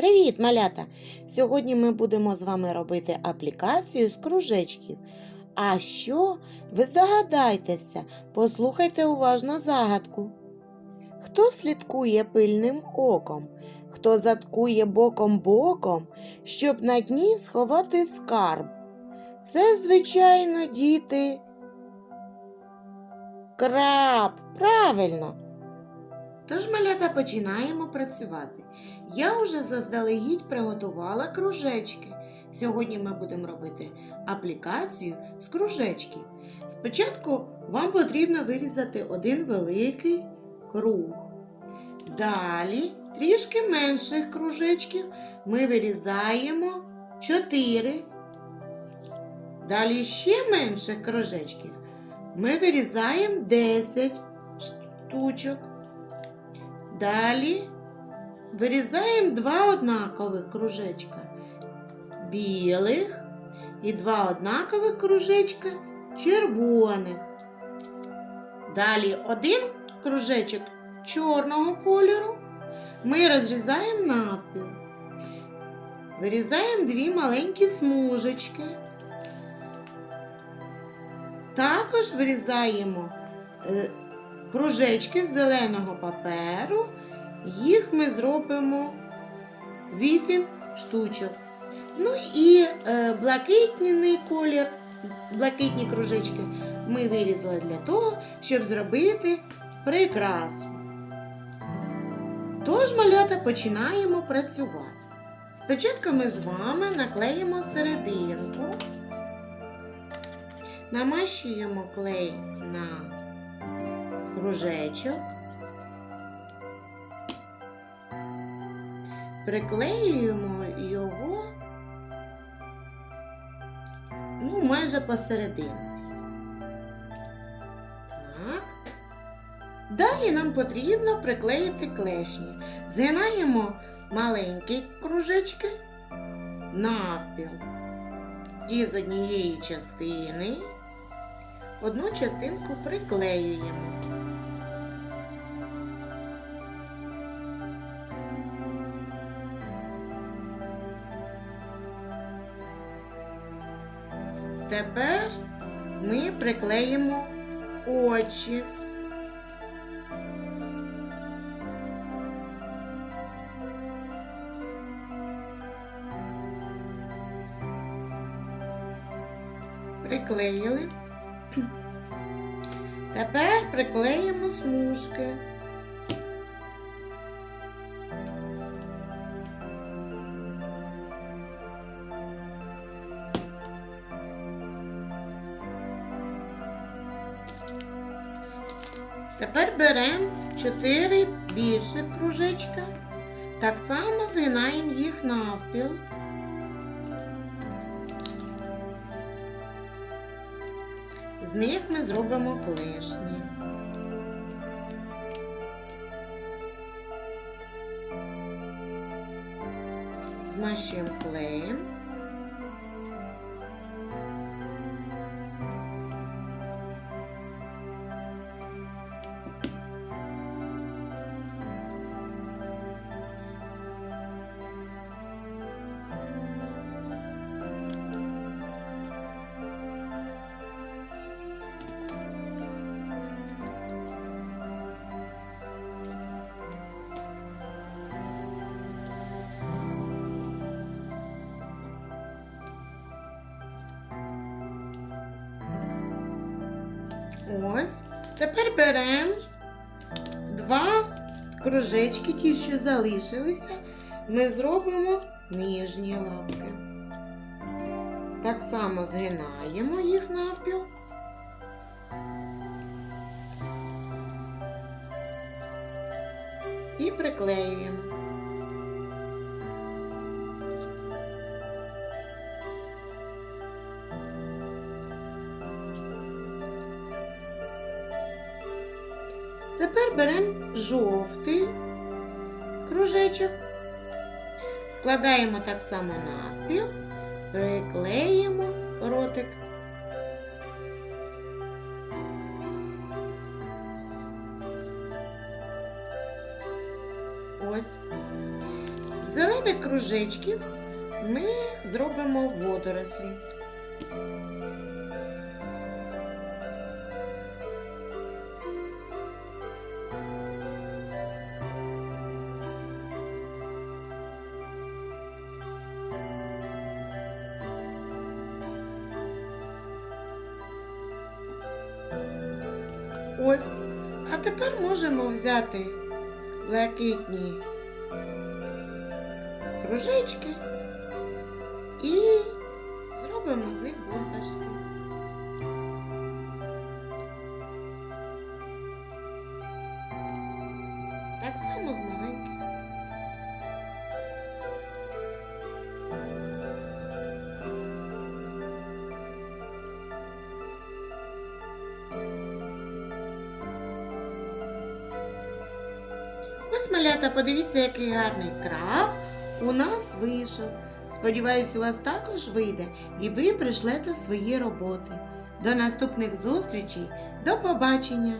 Привіт, малята! Сьогодні ми будемо з вами робити аплікацію з кружечків. А що? Ви здогадайтеся, послухайте уважно загадку. Хто слідкує пильним оком, хто заткує боком боком, щоб на дні сховати скарб? Це, звичайно, діти. Краб, правильно. Тож, малята, починаємо працювати. Я вже заздалегідь приготувала кружечки. Сьогодні ми будемо робити аплікацію з кружечків. Спочатку вам потрібно вирізати один великий круг. Далі трішки менших кружечків ми вирізаємо 4. Далі ще менших кружечків ми вирізаємо 10 штучок. Далі вирізаємо два однакових кружечка білих і два однакових кружечка червоних. Далі один кружечок чорного кольору ми розрізаємо навпіл. Вирізаємо дві маленькі смужечки. Також вирізаємо е, кружечки з зеленого паперу. Їх ми зробимо 8 штучок. Ну і е, блакитний колір, блакитні кружечки ми вирізали для того, щоб зробити прикрасу. Тож, малята, починаємо працювати. Спочатку ми з вами наклеїмо серединку, намащуємо клей на кружечок. Приклеюємо його ну, майже посерединці. Так. Далі нам потрібно приклеїти клешні. Згинаємо маленькі кружечки навпіл. І з однієї частини одну частинку приклеюємо. Тепер ми приклеїмо очі. Приклеїли. Тепер приклеїмо смужки. Тепер беремо 4 більших кружечка. Так само згинаємо їх навпіл. З них ми зробимо клешні. Змащуємо клеєм. Ось. Тепер беремо два кружечки, ті, що залишилися, ми зробимо нижні лапки. Так само згинаємо їх навпіл. І приклеюємо. Тепер беремо жовтий кружечок, складаємо так само навпіл, приклеїмо ротик. Ось. Останок кружечків ми зробимо водорослі. Ось, а тепер можемо взяти блакитні кружечки і зробимо з них бомбашки. Ось малята, подивіться, який гарний краб у нас вийшов. Сподіваюсь, у вас також вийде і ви прийшлете свої роботи. До наступних зустрічей. До побачення!